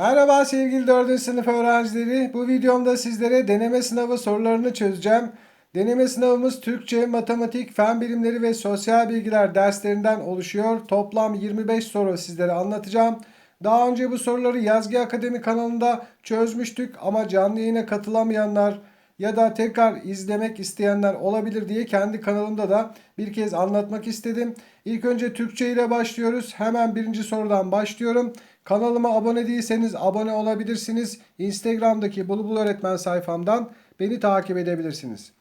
Merhaba sevgili 4. sınıf öğrencileri. Bu videomda sizlere deneme sınavı sorularını çözeceğim. Deneme sınavımız Türkçe, matematik, fen bilimleri ve sosyal bilgiler derslerinden oluşuyor. Toplam 25 soru sizlere anlatacağım. Daha önce bu soruları Yazgi Akademi kanalında çözmüştük ama canlı yayına katılamayanlar ya da tekrar izlemek isteyenler olabilir diye kendi kanalımda da bir kez anlatmak istedim. İlk önce Türkçe ile başlıyoruz. Hemen birinci sorudan başlıyorum. Kanalıma abone değilseniz abone olabilirsiniz. Instagram'daki Bulbul Öğretmen sayfamdan beni takip edebilirsiniz.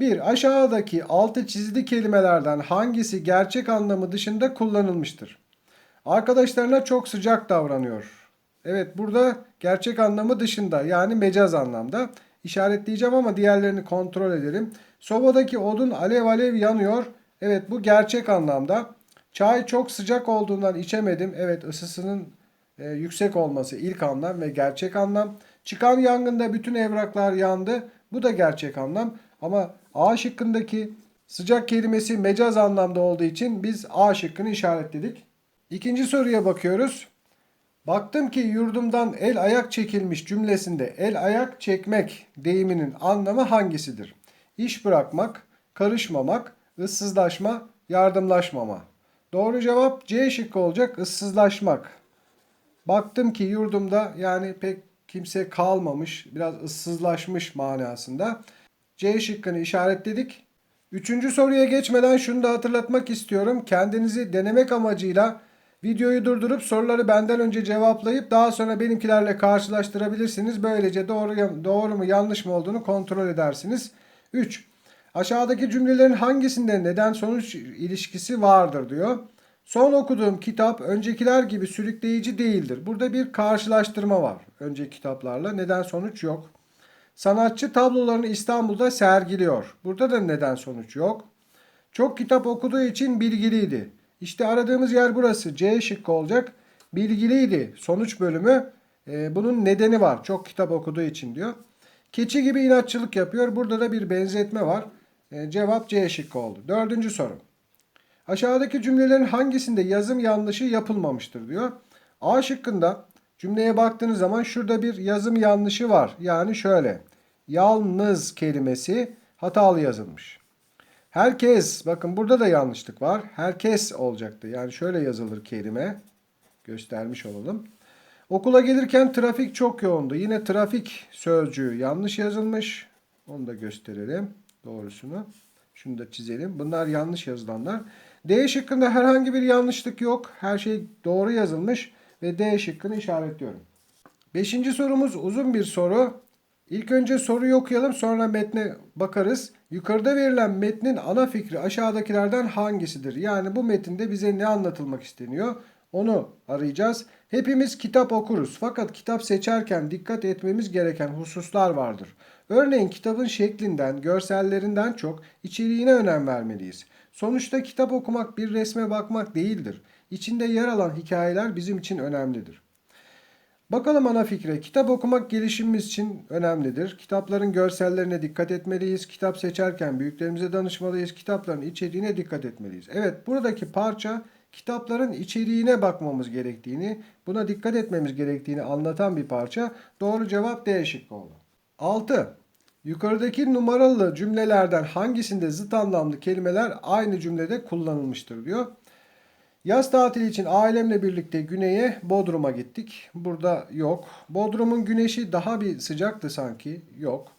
1. Aşağıdaki altı çizili kelimelerden hangisi gerçek anlamı dışında kullanılmıştır? Arkadaşlarına çok sıcak davranıyor. Evet burada gerçek anlamı dışında yani mecaz anlamda işaretleyeceğim ama diğerlerini kontrol edelim. Sobadaki odun alev alev yanıyor. Evet bu gerçek anlamda. Çay çok sıcak olduğundan içemedim. Evet ısısının e, yüksek olması ilk anlam ve gerçek anlam. Çıkan yangında bütün evraklar yandı. Bu da gerçek anlam. Ama A şıkkındaki sıcak kelimesi mecaz anlamda olduğu için biz A şıkkını işaretledik. İkinci soruya bakıyoruz. Baktım ki yurdumdan el ayak çekilmiş cümlesinde el ayak çekmek deyiminin anlamı hangisidir? İş bırakmak, karışmamak, ıssızlaşma, yardımlaşmama. Doğru cevap C şıkkı olacak ıssızlaşmak. Baktım ki yurdumda yani pek kimse kalmamış, biraz ıssızlaşmış manasında. C şıkkını işaretledik. Üçüncü soruya geçmeden şunu da hatırlatmak istiyorum. Kendinizi denemek amacıyla videoyu durdurup soruları benden önce cevaplayıp daha sonra benimkilerle karşılaştırabilirsiniz. Böylece doğru, doğru mu yanlış mı olduğunu kontrol edersiniz. 3. Aşağıdaki cümlelerin hangisinde neden sonuç ilişkisi vardır diyor. Son okuduğum kitap öncekiler gibi sürükleyici değildir. Burada bir karşılaştırma var önceki kitaplarla. Neden sonuç yok. Sanatçı tablolarını İstanbul'da sergiliyor. Burada da neden sonuç yok. Çok kitap okuduğu için bilgiliydi. İşte aradığımız yer burası. C şıkkı olacak. Bilgiliydi. Sonuç bölümü. Ee, bunun nedeni var. Çok kitap okuduğu için diyor. Keçi gibi inatçılık yapıyor. Burada da bir benzetme var. Ee, cevap C şıkkı oldu. Dördüncü soru. Aşağıdaki cümlelerin hangisinde yazım yanlışı yapılmamıştır diyor. A şıkkında cümleye baktığınız zaman şurada bir yazım yanlışı var. Yani şöyle. Yalnız kelimesi hatalı yazılmış. Herkes, bakın burada da yanlışlık var. Herkes olacaktı. Yani şöyle yazılır kelime. Göstermiş olalım. Okula gelirken trafik çok yoğundu. Yine trafik sözcüğü yanlış yazılmış. Onu da gösterelim doğrusunu. Şunu da çizelim. Bunlar yanlış yazılanlar. D şıkkında herhangi bir yanlışlık yok. Her şey doğru yazılmış ve D şıkkını işaretliyorum. Beşinci sorumuz uzun bir soru. İlk önce soruyu okuyalım sonra metne bakarız. Yukarıda verilen metnin ana fikri aşağıdakilerden hangisidir? Yani bu metinde bize ne anlatılmak isteniyor? Onu arayacağız. Hepimiz kitap okuruz fakat kitap seçerken dikkat etmemiz gereken hususlar vardır. Örneğin kitabın şeklinden, görsellerinden çok içeriğine önem vermeliyiz. Sonuçta kitap okumak bir resme bakmak değildir. İçinde yer alan hikayeler bizim için önemlidir. Bakalım ana fikre. Kitap okumak gelişimimiz için önemlidir. Kitapların görsellerine dikkat etmeliyiz. Kitap seçerken büyüklerimize danışmalıyız. Kitapların içeriğine dikkat etmeliyiz. Evet buradaki parça kitapların içeriğine bakmamız gerektiğini, buna dikkat etmemiz gerektiğini anlatan bir parça. Doğru cevap D şıkkı oldu. 6. Yukarıdaki numaralı cümlelerden hangisinde zıt anlamlı kelimeler aynı cümlede kullanılmıştır diyor. Yaz tatili için ailemle birlikte güneye Bodrum'a gittik. Burada yok. Bodrum'un güneşi daha bir sıcaktı sanki. Yok.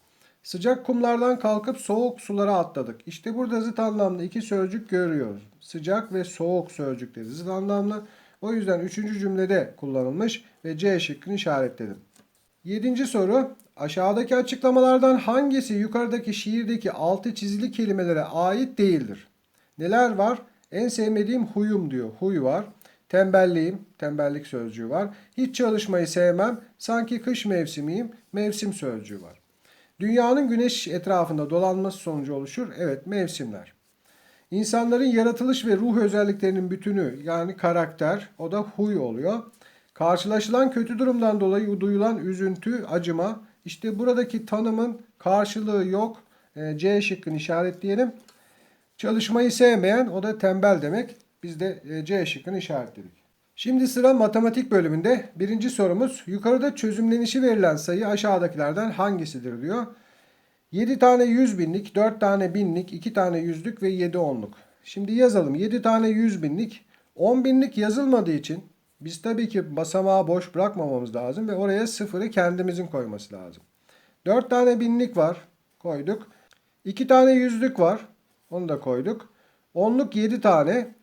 Sıcak kumlardan kalkıp soğuk sulara atladık. İşte burada zıt anlamlı iki sözcük görüyoruz. Sıcak ve soğuk sözcükleri zıt anlamlı. O yüzden üçüncü cümlede kullanılmış ve C şıkkını işaretledim. Yedinci soru. Aşağıdaki açıklamalardan hangisi yukarıdaki şiirdeki altı çizili kelimelere ait değildir? Neler var? En sevmediğim huyum diyor. Huy var. Tembelliğim, tembellik sözcüğü var. Hiç çalışmayı sevmem. Sanki kış mevsimiyim. Mevsim sözcüğü var. Dünyanın güneş etrafında dolanması sonucu oluşur. Evet, mevsimler. İnsanların yaratılış ve ruh özelliklerinin bütünü yani karakter o da huy oluyor. Karşılaşılan kötü durumdan dolayı duyulan üzüntü, acıma. İşte buradaki tanımın karşılığı yok. E, C şıkkını işaretleyelim. Çalışmayı sevmeyen o da tembel demek. Biz de e, C şıkkını işaretledik. Şimdi sıra matematik bölümünde. Birinci sorumuz yukarıda çözümlenişi verilen sayı aşağıdakilerden hangisidir diyor. 7 tane 100 binlik, 4 tane binlik, 2 tane yüzlük ve 7 onluk. Şimdi yazalım. 7 tane 100 binlik, 10 binlik yazılmadığı için biz tabii ki basamağı boş bırakmamamız lazım ve oraya sıfırı kendimizin koyması lazım. 4 tane binlik var. Koyduk. 2 tane yüzlük var. Onu da koyduk. Onluk 7 tane.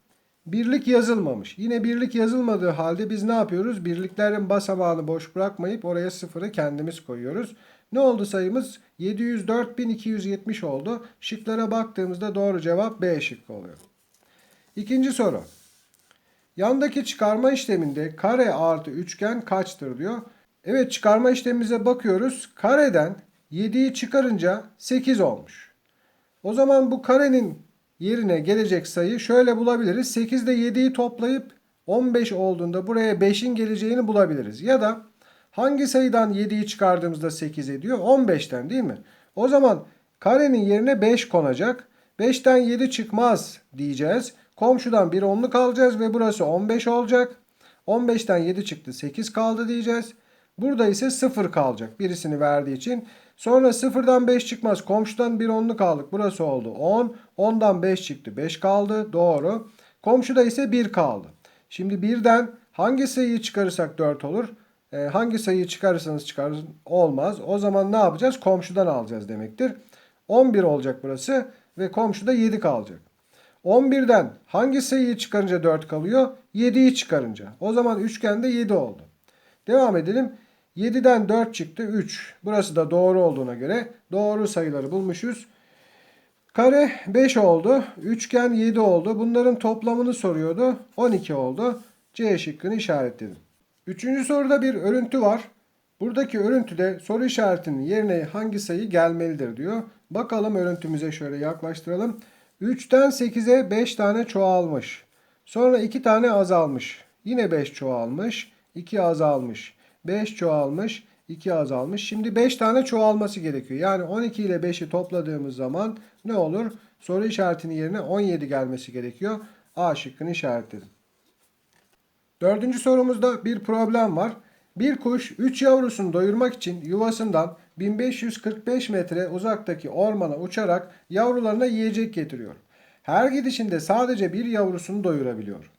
Birlik yazılmamış. Yine birlik yazılmadığı halde biz ne yapıyoruz? Birliklerin basamağını boş bırakmayıp oraya sıfırı kendimiz koyuyoruz. Ne oldu sayımız? 704.270 oldu. Şıklara baktığımızda doğru cevap B şıkkı oluyor. İkinci soru. Yandaki çıkarma işleminde kare artı üçgen kaçtır diyor. Evet çıkarma işlemimize bakıyoruz. Kareden 7'yi çıkarınca 8 olmuş. O zaman bu karenin yerine gelecek sayı şöyle bulabiliriz. 8 ile 7'yi toplayıp 15 olduğunda buraya 5'in geleceğini bulabiliriz. Ya da hangi sayıdan 7'yi çıkardığımızda 8 ediyor? 15'ten değil mi? O zaman karenin yerine 5 konacak. 5'ten 7 çıkmaz diyeceğiz. Komşudan bir onluk alacağız ve burası 15 olacak. 15'ten 7 çıktı 8 kaldı diyeceğiz. Burada ise 0 kalacak birisini verdiği için. Sonra 0'dan 5 çıkmaz. Komşudan bir onluk aldık. Burası oldu 10. 10'dan 5 çıktı. 5 kaldı. Doğru. Komşuda ise 1 kaldı. Şimdi 1'den hangi sayıyı çıkarırsak 4 olur? Ee, hangi sayıyı çıkarırsanız çıkarın olmaz. O zaman ne yapacağız? Komşudan alacağız demektir. 11 olacak burası ve komşuda 7 kalacak. 11'den hangi sayıyı çıkarınca 4 kalıyor? 7'yi çıkarınca. O zaman üçgende 7 oldu. Devam edelim. 7'den 4 çıktı 3. Burası da doğru olduğuna göre doğru sayıları bulmuşuz. Kare 5 oldu. Üçgen 7 oldu. Bunların toplamını soruyordu. 12 oldu. C şıkkını işaretledim. Üçüncü soruda bir örüntü var. Buradaki örüntüde soru işaretinin yerine hangi sayı gelmelidir diyor. Bakalım örüntümüze şöyle yaklaştıralım. 3'ten 8'e 5 tane çoğalmış. Sonra 2 tane azalmış. Yine 5 çoğalmış. 2 azalmış. 5 çoğalmış. 2 azalmış. Şimdi 5 tane çoğalması gerekiyor. Yani 12 ile 5'i topladığımız zaman ne olur? Soru işaretinin yerine 17 gelmesi gerekiyor. A şıkkını işaretledim. Dördüncü sorumuzda bir problem var. Bir kuş 3 yavrusunu doyurmak için yuvasından 1545 metre uzaktaki ormana uçarak yavrularına yiyecek getiriyor. Her gidişinde sadece bir yavrusunu doyurabiliyor.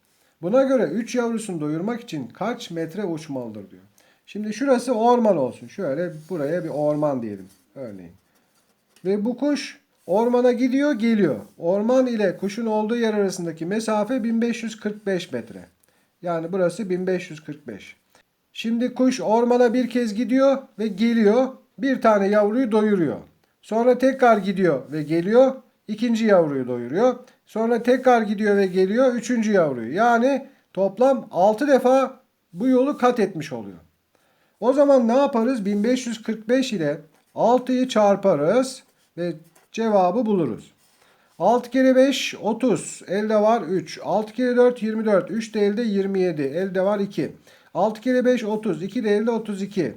Buna göre 3 yavrusunu doyurmak için kaç metre uçmalıdır diyor. Şimdi şurası orman olsun. Şöyle buraya bir orman diyelim örneğin. Ve bu kuş ormana gidiyor geliyor. Orman ile kuşun olduğu yer arasındaki mesafe 1545 metre. Yani burası 1545. Şimdi kuş ormana bir kez gidiyor ve geliyor. Bir tane yavruyu doyuruyor. Sonra tekrar gidiyor ve geliyor. ikinci yavruyu doyuruyor. Sonra tekrar gidiyor ve geliyor. Üçüncü yavruyu. Yani toplam 6 defa bu yolu kat etmiş oluyor. O zaman ne yaparız? 1545 ile 6'yı çarparız ve cevabı buluruz. 6 kere 5 30. Elde var 3. 6 kere 4 24. 3 de elde 27. Elde var 2. 6 kere 5 30. 2 de elde 32.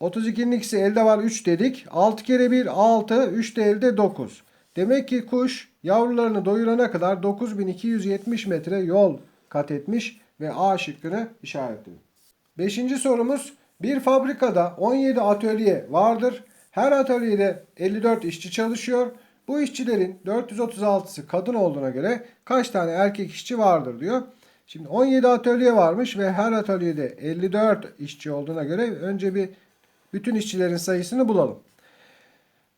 32'nin ikisi elde var 3 dedik. 6 kere 1 6. 3 de elde 9. Demek ki kuş yavrularını doyurana kadar 9270 metre yol kat etmiş ve A şıkkını işaretledim. Beşinci sorumuz bir fabrikada 17 atölye vardır. Her atölyede 54 işçi çalışıyor. Bu işçilerin 436'sı kadın olduğuna göre kaç tane erkek işçi vardır diyor. Şimdi 17 atölye varmış ve her atölyede 54 işçi olduğuna göre önce bir bütün işçilerin sayısını bulalım.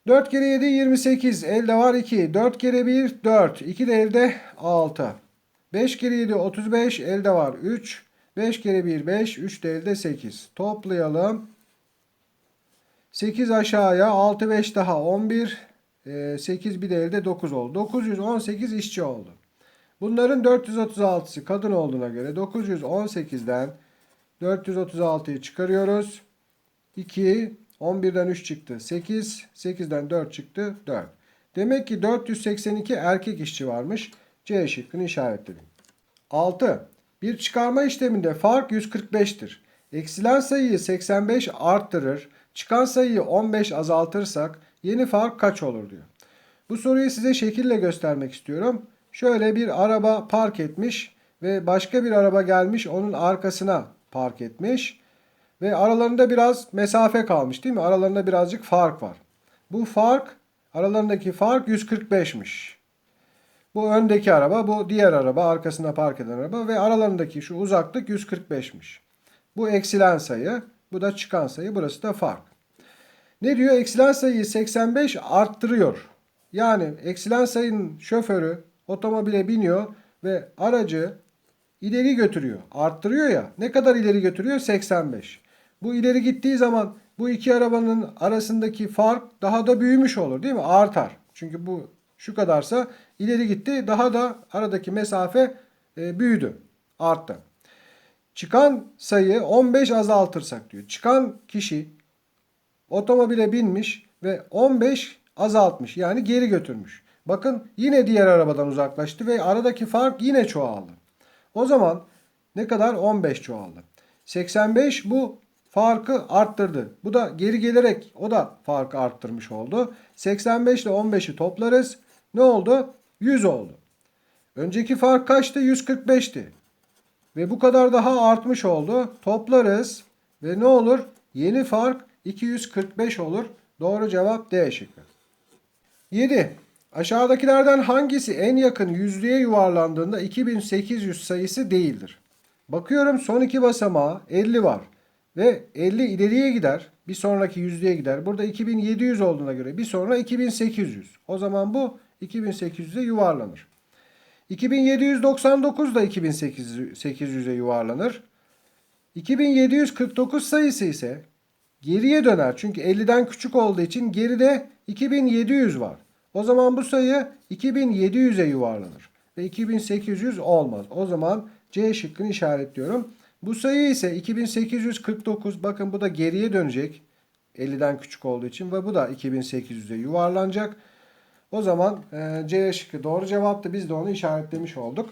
4 kere 7 28. Elde var 2. 4 kere 1 4. 2 de elde 6. 5 kere 7 35. Elde var 3. 5 kere 1 5. 3 de elde 8. Toplayalım. 8 aşağıya 6 5 daha 11. 8 bir de elde 9 oldu. 918 işçi oldu. Bunların 436'sı kadın olduğuna göre 918'den 436'yı çıkarıyoruz. 2, 11'den 3 çıktı. 8, 8'den 4 çıktı. 4. Demek ki 482 erkek işçi varmış. C şıkkını işaretledim. 6. Bir çıkarma işleminde fark 145'tir. Eksilen sayıyı 85 arttırır. Çıkan sayıyı 15 azaltırsak yeni fark kaç olur diyor. Bu soruyu size şekille göstermek istiyorum. Şöyle bir araba park etmiş ve başka bir araba gelmiş onun arkasına park etmiş. Ve aralarında biraz mesafe kalmış değil mi? Aralarında birazcık fark var. Bu fark aralarındaki fark 145'miş. Bu öndeki araba, bu diğer araba, arkasına park eden araba ve aralarındaki şu uzaklık 145'miş. Bu eksilen sayı, bu da çıkan sayı, burası da fark. Ne diyor? Eksilen sayıyı 85 arttırıyor. Yani eksilen sayının şoförü otomobile biniyor ve aracı ileri götürüyor. Arttırıyor ya. Ne kadar ileri götürüyor? 85. Bu ileri gittiği zaman bu iki arabanın arasındaki fark daha da büyümüş olur değil mi? Artar. Çünkü bu şu kadarsa ileri gitti. Daha da aradaki mesafe e, büyüdü. Arttı. Çıkan sayı 15 azaltırsak diyor. Çıkan kişi otomobile binmiş ve 15 azaltmış. Yani geri götürmüş. Bakın yine diğer arabadan uzaklaştı ve aradaki fark yine çoğaldı. O zaman ne kadar? 15 çoğaldı. 85 bu farkı arttırdı. Bu da geri gelerek o da farkı arttırmış oldu. 85 ile 15'i toplarız. Ne oldu? 100 oldu. Önceki fark kaçtı? 145'ti. Ve bu kadar daha artmış oldu. Toplarız ve ne olur? Yeni fark 245 olur. Doğru cevap D şıkkı. 7. Aşağıdakilerden hangisi en yakın yüzlüğe yuvarlandığında 2800 sayısı değildir? Bakıyorum son iki basamağı 50 var. Ve 50 ileriye gider. Bir sonraki yüzlüğe gider. Burada 2700 olduğuna göre bir sonra 2800. O zaman bu 2800'e yuvarlanır. 2799 da 2800'e yuvarlanır. 2749 sayısı ise geriye döner. Çünkü 50'den küçük olduğu için geride 2700 var. O zaman bu sayı 2700'e yuvarlanır. Ve 2800 olmaz. O zaman C şıkkını işaretliyorum. Bu sayı ise 2849. Bakın bu da geriye dönecek. 50'den küçük olduğu için ve bu da 2800'e yuvarlanacak. O zaman e, C şıkkı doğru cevaptı. Biz de onu işaretlemiş olduk.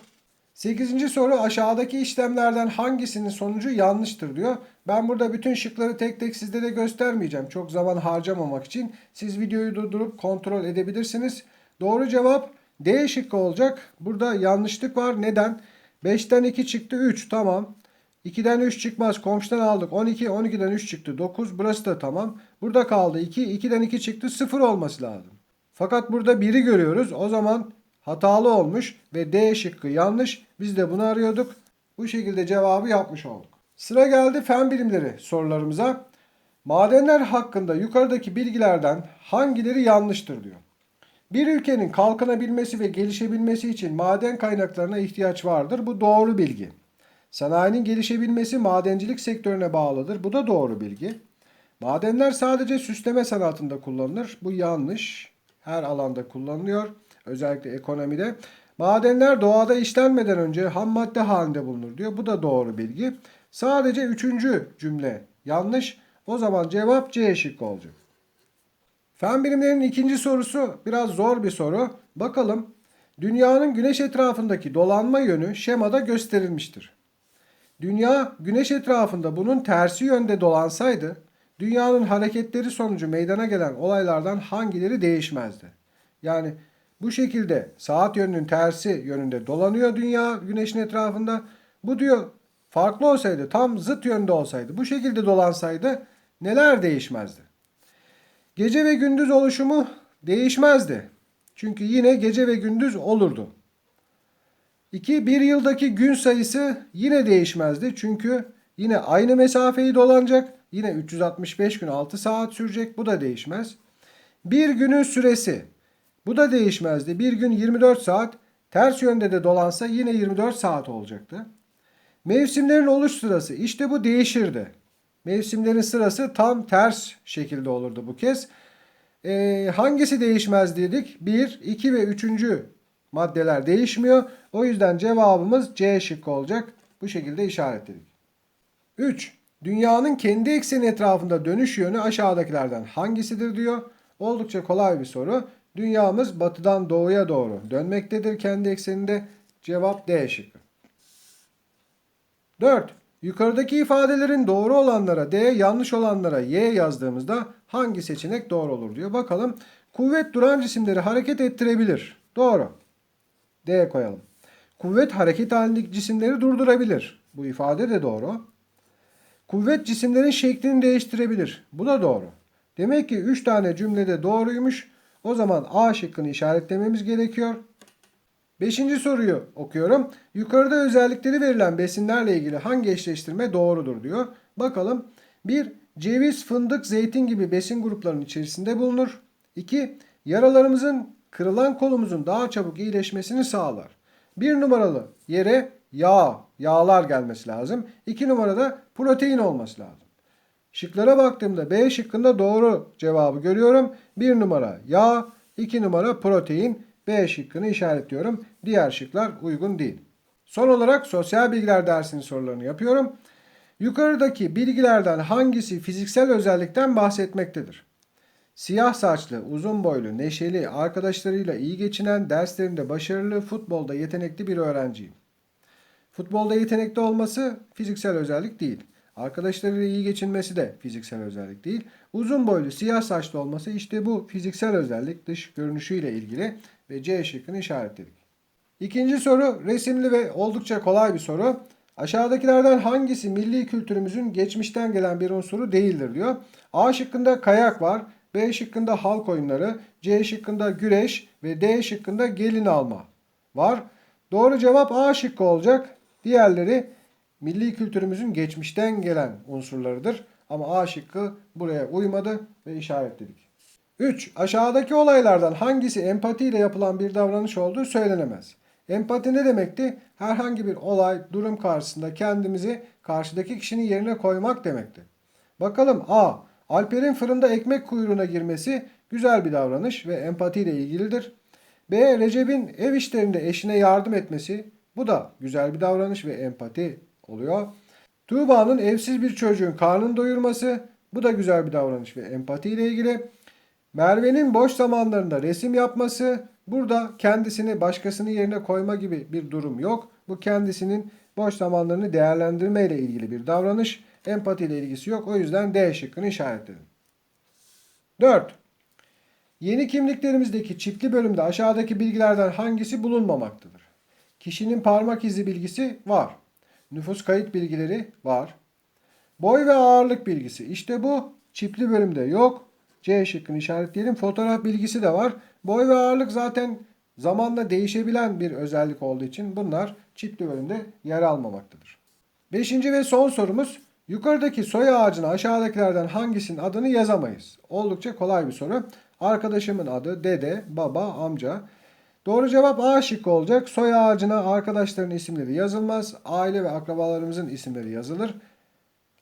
8. soru aşağıdaki işlemlerden hangisinin sonucu yanlıştır diyor. Ben burada bütün şıkları tek tek sizlere göstermeyeceğim. Çok zaman harcamamak için. Siz videoyu durdurup kontrol edebilirsiniz. Doğru cevap D şıkkı olacak. Burada yanlışlık var. Neden? 5'ten 2 çıktı 3. Tamam. 2'den 3 çıkmaz. Komşudan aldık. 12. 12'den 3 çıktı. 9. Burası da tamam. Burada kaldı 2. 2'den 2 çıktı. 0 olması lazım. Fakat burada 1'i görüyoruz. O zaman hatalı olmuş ve D şıkkı yanlış. Biz de bunu arıyorduk. Bu şekilde cevabı yapmış olduk. Sıra geldi fen bilimleri sorularımıza. Madenler hakkında yukarıdaki bilgilerden hangileri yanlıştır diyor. Bir ülkenin kalkınabilmesi ve gelişebilmesi için maden kaynaklarına ihtiyaç vardır. Bu doğru bilgi. Sanayinin gelişebilmesi madencilik sektörüne bağlıdır. Bu da doğru bilgi. Madenler sadece süsleme sanatında kullanılır. Bu yanlış. Her alanda kullanılıyor. Özellikle ekonomide. Madenler doğada işlenmeden önce ham madde halinde bulunur diyor. Bu da doğru bilgi. Sadece üçüncü cümle yanlış. O zaman cevap C şıkkı olacak. Fen bilimlerinin ikinci sorusu biraz zor bir soru. Bakalım. Dünyanın güneş etrafındaki dolanma yönü şemada gösterilmiştir. Dünya güneş etrafında bunun tersi yönde dolansaydı dünyanın hareketleri sonucu meydana gelen olaylardan hangileri değişmezdi? Yani bu şekilde saat yönünün tersi yönünde dolanıyor dünya güneşin etrafında. Bu diyor farklı olsaydı, tam zıt yönde olsaydı, bu şekilde dolansaydı neler değişmezdi? Gece ve gündüz oluşumu değişmezdi. Çünkü yine gece ve gündüz olurdu. 2. Bir yıldaki gün sayısı yine değişmezdi. Çünkü yine aynı mesafeyi dolanacak. Yine 365 gün 6 saat sürecek. Bu da değişmez. Bir günün süresi. Bu da değişmezdi. Bir gün 24 saat. Ters yönde de dolansa yine 24 saat olacaktı. Mevsimlerin oluş sırası. işte bu değişirdi. Mevsimlerin sırası tam ters şekilde olurdu bu kez. Ee, hangisi değişmez dedik? 1, 2 ve 3. maddeler değişmiyor. O yüzden cevabımız C şıkkı olacak. Bu şekilde işaretledik. 3. Dünyanın kendi ekseni etrafında dönüş yönü aşağıdakilerden hangisidir diyor. Oldukça kolay bir soru. Dünyamız batıdan doğuya doğru dönmektedir kendi ekseninde. Cevap D şıkkı. 4. Yukarıdaki ifadelerin doğru olanlara D, yanlış olanlara Y yazdığımızda hangi seçenek doğru olur diyor. Bakalım. Kuvvet duran cisimleri hareket ettirebilir. Doğru. D koyalım. Kuvvet hareket halindeki cisimleri durdurabilir. Bu ifade de doğru. Kuvvet cisimlerin şeklini değiştirebilir. Bu da doğru. Demek ki 3 tane cümlede doğruymuş. O zaman A şıkkını işaretlememiz gerekiyor. Beşinci soruyu okuyorum. Yukarıda özellikleri verilen besinlerle ilgili hangi eşleştirme doğrudur diyor. Bakalım. 1. Ceviz, fındık, zeytin gibi besin gruplarının içerisinde bulunur. 2. Yaralarımızın kırılan kolumuzun daha çabuk iyileşmesini sağlar. 1 numaralı yere yağ, yağlar gelmesi lazım. 2 numarada protein olması lazım. Şıklara baktığımda B şıkkında doğru cevabı görüyorum. 1 numara yağ, 2 numara protein. B şıkkını işaretliyorum. Diğer şıklar uygun değil. Son olarak sosyal bilgiler dersinin sorularını yapıyorum. Yukarıdaki bilgilerden hangisi fiziksel özellikten bahsetmektedir? Siyah saçlı, uzun boylu, neşeli, arkadaşlarıyla iyi geçinen, derslerinde başarılı, futbolda yetenekli bir öğrenciyim. Futbolda yetenekli olması fiziksel özellik değil. Arkadaşlarıyla iyi geçinmesi de fiziksel özellik değil. Uzun boylu, siyah saçlı olması işte bu fiziksel özellik dış görünüşüyle ilgili ve C şıkkını işaretledik. İkinci soru resimli ve oldukça kolay bir soru. Aşağıdakilerden hangisi milli kültürümüzün geçmişten gelen bir unsuru değildir diyor. A şıkkında kayak var, B şıkkında halk oyunları, C şıkkında güreş ve D şıkkında gelin alma var. Doğru cevap A şıkkı olacak. Diğerleri milli kültürümüzün geçmişten gelen unsurlarıdır. Ama A şıkkı buraya uymadı ve işaretledik. 3. Aşağıdaki olaylardan hangisi empatiyle yapılan bir davranış olduğu söylenemez. Empati ne demekti? Herhangi bir olay, durum karşısında kendimizi karşıdaki kişinin yerine koymak demekti. Bakalım A. Alper'in fırında ekmek kuyruğuna girmesi güzel bir davranış ve empatiyle ilgilidir. B. Recep'in ev işlerinde eşine yardım etmesi bu da güzel bir davranış ve empati oluyor. Tuğba'nın evsiz bir çocuğun karnını doyurması bu da güzel bir davranış ve empati ile ilgili. Merve'nin boş zamanlarında resim yapması burada kendisini başkasının yerine koyma gibi bir durum yok. Bu kendisinin boş zamanlarını değerlendirme ile ilgili bir davranış. Empati ile ilgisi yok. O yüzden D şıkkını işaretledim. 4. Yeni kimliklerimizdeki çiftli bölümde aşağıdaki bilgilerden hangisi bulunmamaktadır? Kişinin parmak izi bilgisi var. Nüfus kayıt bilgileri var. Boy ve ağırlık bilgisi işte bu çiftli bölümde yok. C şıkkını işaretleyelim. Fotoğraf bilgisi de var. Boy ve ağırlık zaten zamanla değişebilen bir özellik olduğu için bunlar çiftli bölümde yer almamaktadır. Beşinci ve son sorumuz. Yukarıdaki soy ağacına aşağıdakilerden hangisinin adını yazamayız? Oldukça kolay bir soru. Arkadaşımın adı dede, baba, amca. Doğru cevap A şıkkı olacak. Soy ağacına arkadaşların isimleri yazılmaz. Aile ve akrabalarımızın isimleri yazılır.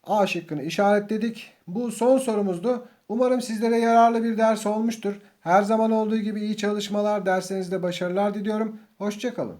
A şıkkını işaretledik. Bu son sorumuzdu. Umarım sizlere yararlı bir ders olmuştur. Her zaman olduğu gibi iyi çalışmalar, derslerinizde başarılar diliyorum. Hoşçakalın.